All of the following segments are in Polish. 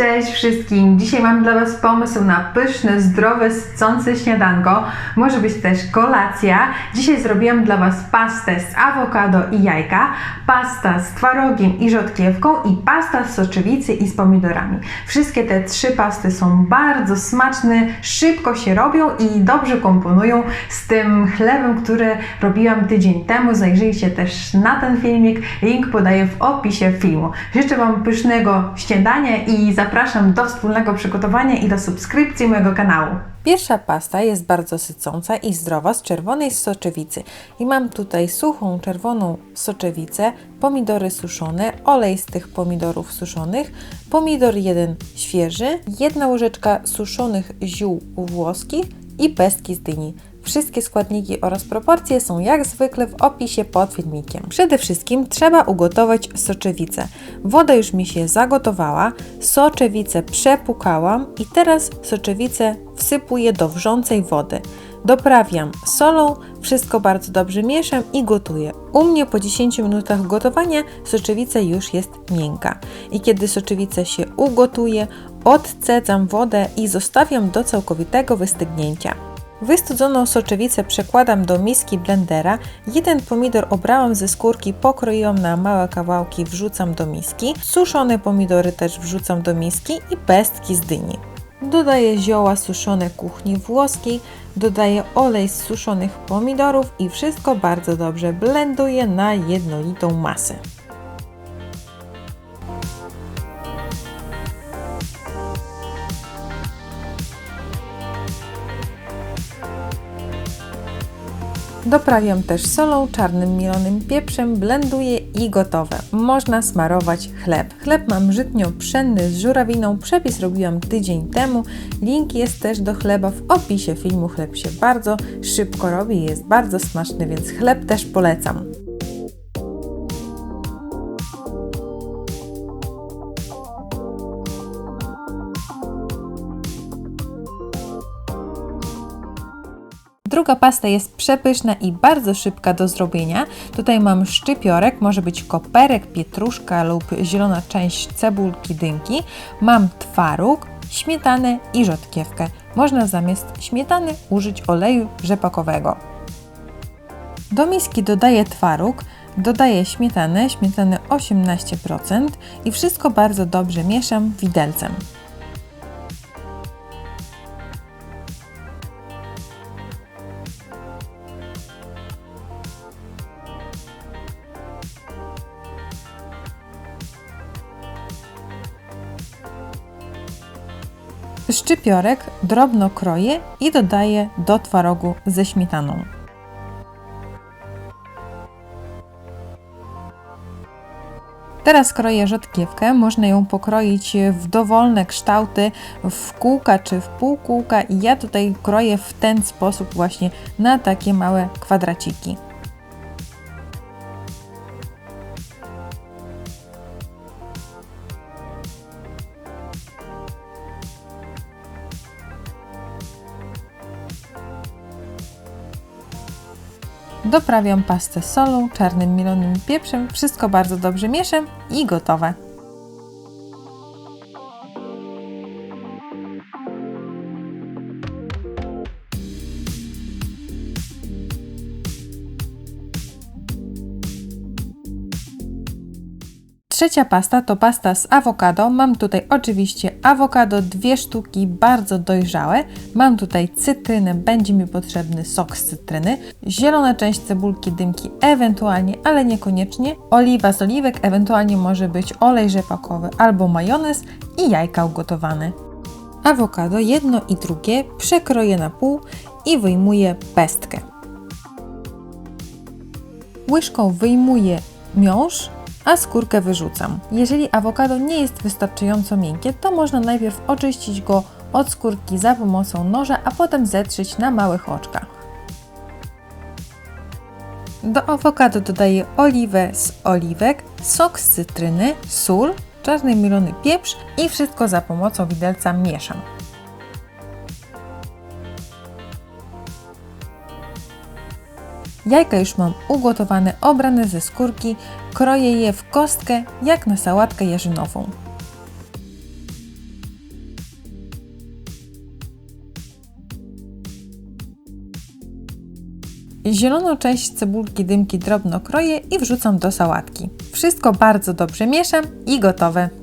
Cześć wszystkim! Dzisiaj mam dla Was pomysł na pyszne, zdrowe, sycące śniadanko. Może być też kolacja. Dzisiaj zrobiłam dla Was pastę z awokado i jajka, pasta z twarogiem i rzodkiewką i pasta z soczewicy i z pomidorami. Wszystkie te trzy pasty są bardzo smaczne, szybko się robią i dobrze komponują z tym chlebem, który robiłam tydzień temu. Zajrzyjcie też na ten filmik. Link podaję w opisie filmu. Życzę Wam pysznego śniadania i zapraszam do wspólnego przygotowania i do subskrypcji mojego kanału. Pierwsza pasta jest bardzo sycąca i zdrowa z czerwonej soczewicy. I mam tutaj suchą czerwoną soczewicę, pomidory suszone, olej z tych pomidorów suszonych, pomidor jeden świeży, jedna łyżeczka suszonych ziół włoskich i pestki z dyni. Wszystkie składniki oraz proporcje są jak zwykle w opisie pod filmikiem. Przede wszystkim trzeba ugotować soczewicę. Woda już mi się zagotowała, soczewicę przepukałam i teraz soczewicę wsypuję do wrzącej wody. Doprawiam solą, wszystko bardzo dobrze mieszam i gotuję. U mnie po 10 minutach gotowania soczewica już jest miękka. I kiedy soczewica się ugotuje, odcedzam wodę i zostawiam do całkowitego wystygnięcia. Wystudzoną soczewicę przekładam do miski blendera. Jeden pomidor obrałam ze skórki, pokroiłam na małe kawałki, wrzucam do miski. Suszone pomidory też wrzucam do miski i pestki z dyni. Dodaję zioła suszone kuchni włoskiej, dodaję olej z suszonych pomidorów i wszystko bardzo dobrze blenduję na jednolitą masę. Doprawiam też solą, czarnym mielonym pieprzem, blenduję i gotowe. Można smarować chleb. Chleb mam żytnio-pszenny z żurawiną, przepis robiłam tydzień temu. Link jest też do chleba w opisie filmu. Chleb się bardzo szybko robi jest bardzo smaczny, więc chleb też polecam. Druga pasta jest przepyszna i bardzo szybka do zrobienia. Tutaj mam szczypiorek, może być koperek, pietruszka lub zielona część cebulki, dynki. Mam twaróg, śmietanę i rzodkiewkę. Można zamiast śmietany użyć oleju rzepakowego. Do miski dodaję twaróg, dodaję śmietanę, śmietanę 18% i wszystko bardzo dobrze mieszam widelcem. Szczypiorek drobno kroję i dodaję do twarogu ze śmietaną. Teraz kroję rzodkiewkę, można ją pokroić w dowolne kształty, w kółka czy w półkółka i ja tutaj kroję w ten sposób właśnie na takie małe kwadraciki. Doprawiam pastę solą, czarnym mielonym pieprzem, wszystko bardzo dobrze mieszam i gotowe. Trzecia pasta to pasta z awokado. Mam tutaj oczywiście awokado, dwie sztuki bardzo dojrzałe. Mam tutaj cytrynę, będzie mi potrzebny sok z cytryny, zielona część cebulki, dymki, ewentualnie, ale niekoniecznie, oliwa z oliwek, ewentualnie może być olej rzepakowy albo majonez i jajka ugotowane. Awokado jedno i drugie przekroję na pół i wyjmuję pestkę. Łyżką wyjmuję miąższ a skórkę wyrzucam. Jeżeli awokado nie jest wystarczająco miękkie, to można najpierw oczyścić go od skórki za pomocą noża, a potem zetrzeć na małych oczkach. Do awokado dodaję oliwę z oliwek, sok z cytryny, sól, czarny mielony pieprz i wszystko za pomocą widelca mieszam. Jajka już mam ugotowane, obrane ze skórki, Kroję je w kostkę, jak na sałatkę jarzynową. Zieloną część cebulki dymki drobno kroję i wrzucam do sałatki. Wszystko bardzo dobrze mieszam i gotowe.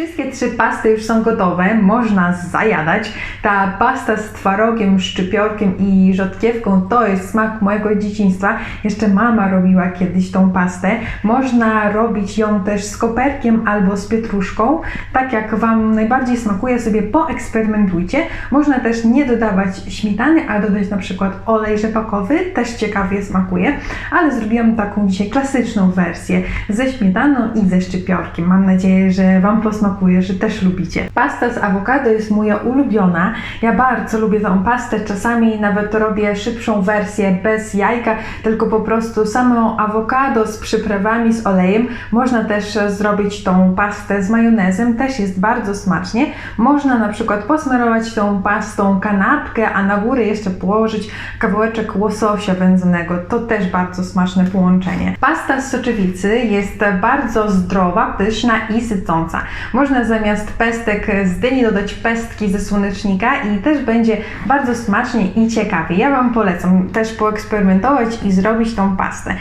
Wszystkie trzy pasty już są gotowe, można zajadać. Ta pasta z twarogiem, szczypiorkiem i rzodkiewką to jest smak mojego dzieciństwa. Jeszcze mama robiła kiedyś tą pastę. Można robić ją też z koperkiem albo z pietruszką. Tak jak Wam najbardziej smakuje, sobie poeksperymentujcie. Można też nie dodawać śmietany, a dodać na przykład olej rzepakowy, też ciekawie smakuje. Ale zrobiłam taką dzisiaj klasyczną wersję ze śmietaną i ze szczypiorkiem. Mam nadzieję, że Wam posmakuje, że też lubicie. Pasta z awokado jest moja ulubiona. Ja bardzo lubię tą pastę. Czasami nawet robię szybszą wersję bez jajka, tylko po prostu samą awokado z przyprawami, z olejem. Można też zrobić tą pastę z majonezem, też jest bardzo smacznie. Można na przykład posmarować tą pastą kanapkę, a na górę jeszcze położyć kawałeczek łososia wędzonego. To też bardzo smaczne połączenie. Pasta z soczewicy jest bardzo zdrowa, pyszna i sycąca. Można zamiast pestek z dyni dodać pestki ze słonecznika i też będzie bardzo smacznie i ciekawie. Ja Wam polecam też poeksperymentować i zrobić tą pastę.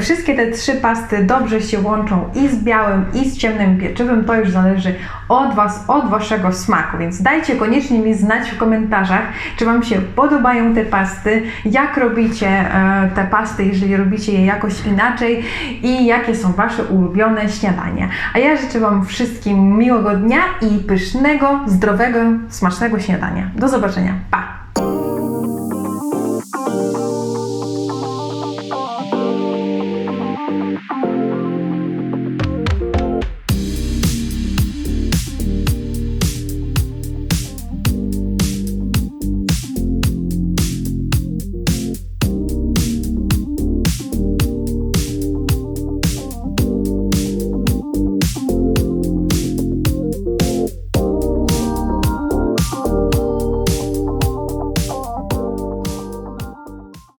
Wszystkie te trzy pasty dobrze się łączą i z białym, i z ciemnym pieczywem. To już zależy od Was, od Waszego smaku, więc dajcie koniecznie mi znać w komentarzach, czy Wam się podobają te pasty, jak robicie e, te pasty, jeżeli robicie je jakoś inaczej i jakie są Wasze ulubione śniadania. A ja życzę Wam wszystkim miłego dnia i pysznego, zdrowego, smacznego śniadania. Do zobaczenia. Pa!